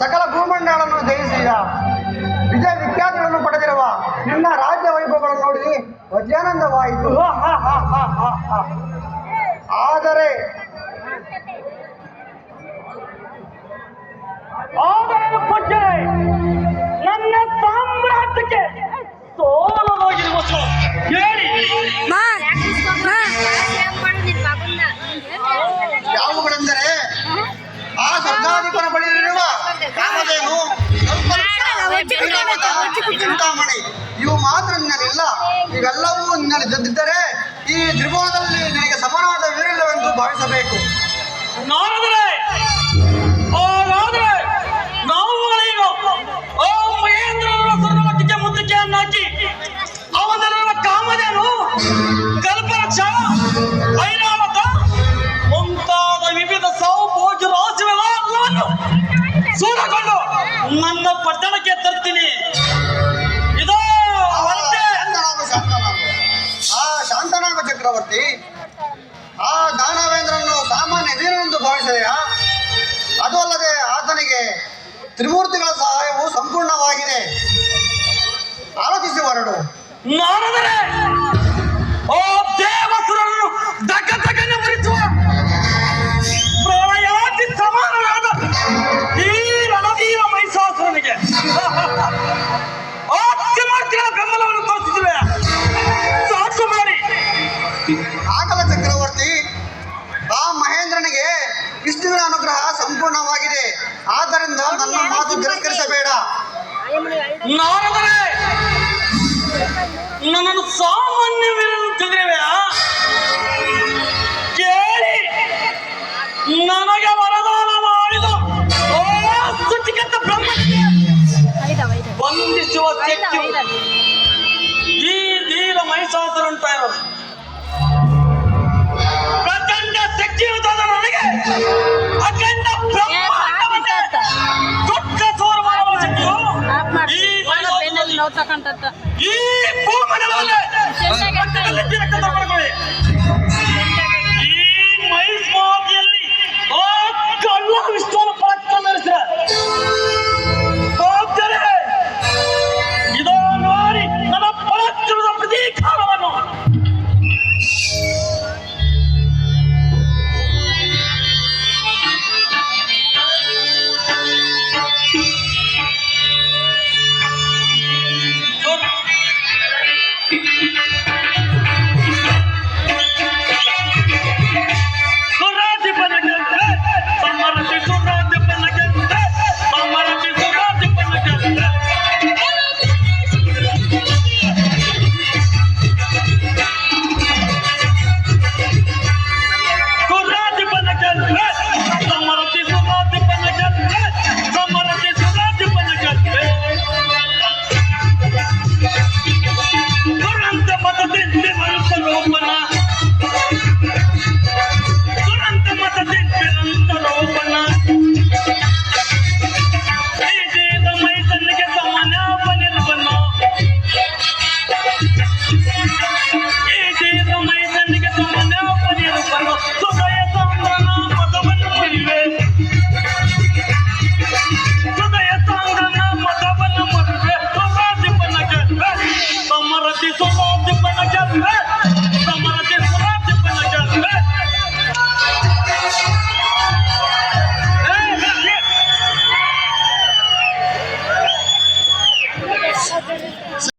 ಸಕಲ ಭೂಮಂಡಲವನ್ನು ಜಯಿಸಿದ ವಿಜಯ ವಿಖ್ಯಾತಿಗಳನ್ನು ಪಡೆದಿರುವ ನಿನ್ನ ರಾಜ್ಯ ವೈಭವಗಳನ್ನು ನೋಡಿ ವಜ್ರಾನಂದವಾಯಿತು. ಆದರೆ ಚಿಂತಾಮಣಿ ಇವು ಮಾತ್ರ ನಿನ್ನಲ್ಲಿಲ್ಲ. ಇವೆಲ್ಲವೂ ನಿನ್ನಲ್ಲಿ ಜದ್ದಿದ್ದರೆ ಈ ತ್ರಿಭುವನದಲ್ಲಿ ನಿನಗೆ ಸಮಾನವಾದ ವೀರಿಲ್ಲವೆಂದು ಭಾವಿಸಬೇಕು. ನನ್ನ ಹಾಗಾದರೆ ಚಕ್ರವರ್ತಿ. ಆ ದಾನವೇಂದ್ರನ್ನು ಸಾಮಾನ್ಯ ವೀರನೆಂದು ಭಾವಿಸಿದೆಯಾ? ಅದು ಅಲ್ಲದೆ ಆತನಿಗೆ ತ್ರಿಮೂರ್ತಿಗಳ ಸಹಾಯವು ಸಂಪೂರ್ಣವಾಗಿದೆ. ಆಲೋಚಿಸಿ ಹೊರಡು. ಅನುಗ್ರಹ ಸಂಪೂರ್ಣವಾಗಿದೆ ಆದ್ದರಿಂದ ನನ್ನ ಮಾತು ತಿರಸ್ಕರಿಸಬೇಡ. ನಾರದರೆ ನನ್ನನ್ನು ಸಾಮಾನ್ಯ ವೀರನು ತಿಳಿದಿರುವೆಯಾ ಕೇಳಿ. ನನಗೆ ವರದಾನ ಮಾಡಿದ ಓ ಸುಚಿಕಂತ ಬ್ರಹ್ಮ. ಬಂಧಿಸುವ ಶಕ್ತಿ. ಈ ಧೀರ ಮಹಿಷಾಸುರಂತ ಇರೋದು ಮಹಿಷಾಸುರನಿಗೆ ಈ